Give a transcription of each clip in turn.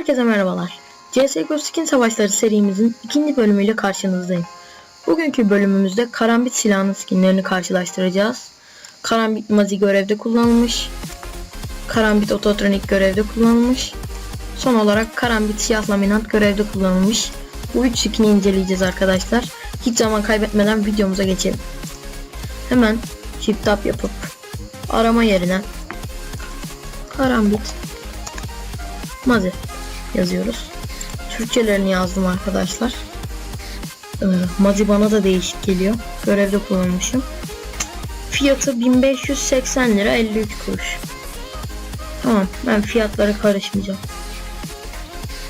Herkese merhabalar. CSGO Skin Savaşları serimizin ikinci bölümüyle karşınızdayım. Bugünkü bölümümüzde karambit silahının skinlerini karşılaştıracağız. Karambit mazi görevde kullanılmış. Karambit ototronik görevde kullanılmış. Son olarak karambit siyah laminat görevde kullanılmış. Bu üç skin'i inceleyeceğiz arkadaşlar. Hiç zaman kaybetmeden videomuza geçelim. Hemen shift tab yapıp arama yerine karambit mazi yazıyoruz. Türkçelerini yazdım arkadaşlar. Ee, bana da değişik geliyor. Görevde kullanmışım. Fiyatı 1580 lira 53 kuruş. Tamam ben fiyatlara karışmayacağım.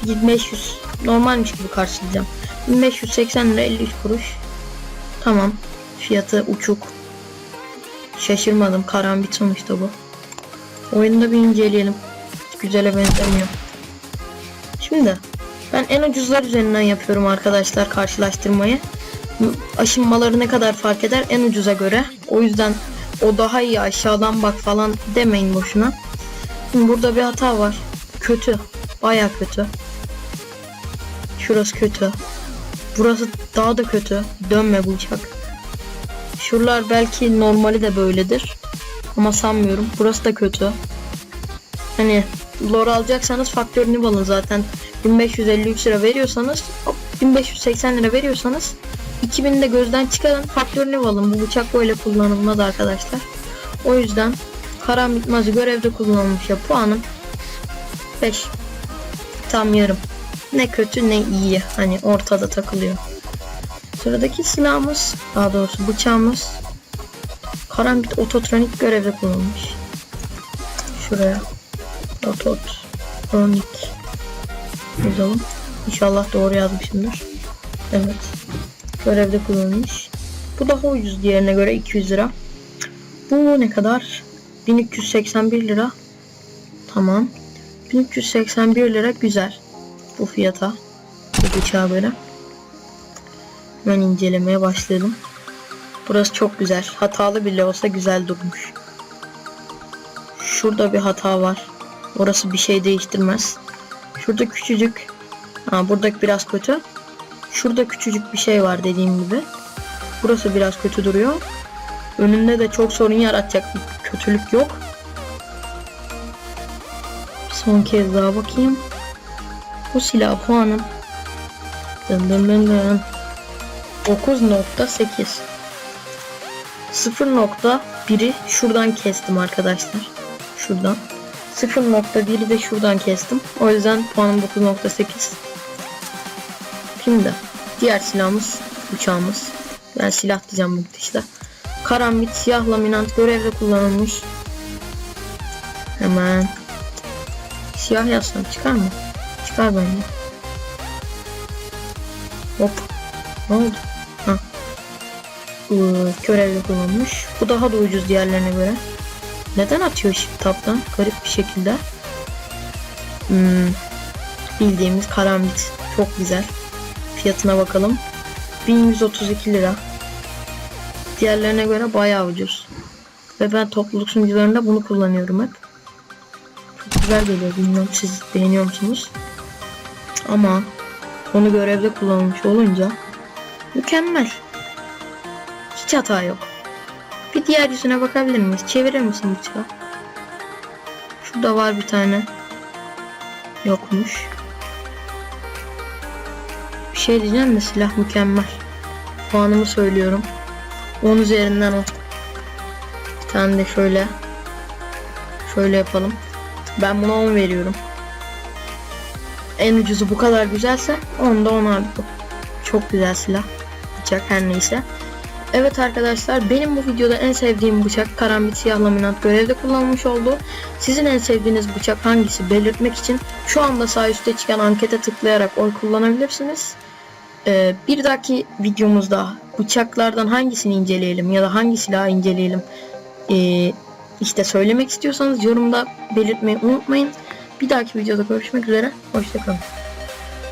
1500 normalmiş gibi karşılayacağım. 1580 lira 53 kuruş. Tamam. Fiyatı uçuk. Şaşırmadım. Karambit sonuçta bu. Oyunda bir inceleyelim. Güzele benzemiyor. Şimdi ben en ucuzlar üzerinden yapıyorum arkadaşlar karşılaştırmayı. Aşınmaları ne kadar fark eder en ucuza göre. O yüzden o daha iyi aşağıdan bak falan demeyin boşuna. Şimdi burada bir hata var. Kötü. Baya kötü. Şurası kötü. Burası daha da kötü. Dönme bu. Şuralar belki normali de böyledir. Ama sanmıyorum. Burası da kötü. Hani lore alacaksanız faktörünü alın zaten. 1553 lira veriyorsanız hop, 1580 lira veriyorsanız 2000 de gözden çıkarın faktörünü alın. Bu bıçak böyle kullanılmaz arkadaşlar. O yüzden karambit mazı görevde kullanılmış ya puanım 5. Tam yarım. Ne kötü ne iyi. Hani ortada takılıyor. Sıradaki silahımız daha doğrusu bıçağımız karambit ototronik görevde kullanılmış. Şuraya ototronik yazalım. İnşallah doğru yazmışımdır. Evet. Görevde kullanılmış. Bu daha ucuz diğerine göre 200 lira. Bu ne kadar? 1381 lira. Tamam. 1381 lira güzel. Bu fiyata. Bu bıçağa göre. Ben incelemeye başladım. Burası çok güzel. Hatalı bile olsa güzel durmuş. Şurada bir hata var. Orası bir şey değiştirmez. Şurada küçücük. Ha, buradaki biraz kötü. Şurada küçücük bir şey var dediğim gibi. Burası biraz kötü duruyor. Önünde de çok sorun yaratacak bir kötülük yok. Son kez daha bakayım. Bu silah puanım. Dın dın dın dın. 9.8 0.1'i şuradan kestim arkadaşlar. Şuradan. 0.1'i de şuradan kestim. O yüzden puanım 9.8. Şimdi diğer silahımız uçağımız. Ben silah diyeceğim bu işte. Karambit siyah laminant görevde kullanılmış. Hemen siyah yazsam çıkar mı? Çıkar bence. Hop. Ne oldu? Ha. Ee, görevde kullanılmış. Bu daha da ucuz diğerlerine göre. Neden atıyor shift tab'dan? Garip bir şekilde. Hmm, bildiğimiz karambit. Çok güzel. Fiyatına bakalım. 1132 lira. Diğerlerine göre bayağı ucuz. Ve ben topluluk sunucularında bunu kullanıyorum hep. Çok güzel geliyor. Bilmiyorum siz beğeniyor musunuz? Ama onu görevde kullanılmış olunca mükemmel. Hiç hata yok. Bir diğer yüzüne bakabilir miyiz? Çevirir misin bıçağı? Şurada var bir tane. Yokmuş. Bir şey diyeceğim de silah mükemmel. Puanımı söylüyorum. 10 üzerinden 10. Bir tane de şöyle. Şöyle yapalım. Ben buna 10 veriyorum. En ucuzu bu kadar güzelse 10'da 10 abi. Çok güzel silah. Bıçak her neyse. Evet arkadaşlar benim bu videoda en sevdiğim bıçak karambit siyah laminat görevde kullanılmış oldu. Sizin en sevdiğiniz bıçak hangisi belirtmek için şu anda sağ üstte çıkan ankete tıklayarak oy kullanabilirsiniz. Ee, bir dahaki videomuzda bıçaklardan hangisini inceleyelim ya da hangi silahı inceleyelim ee, işte söylemek istiyorsanız yorumda belirtmeyi unutmayın. Bir dahaki videoda görüşmek üzere. Hoşçakalın.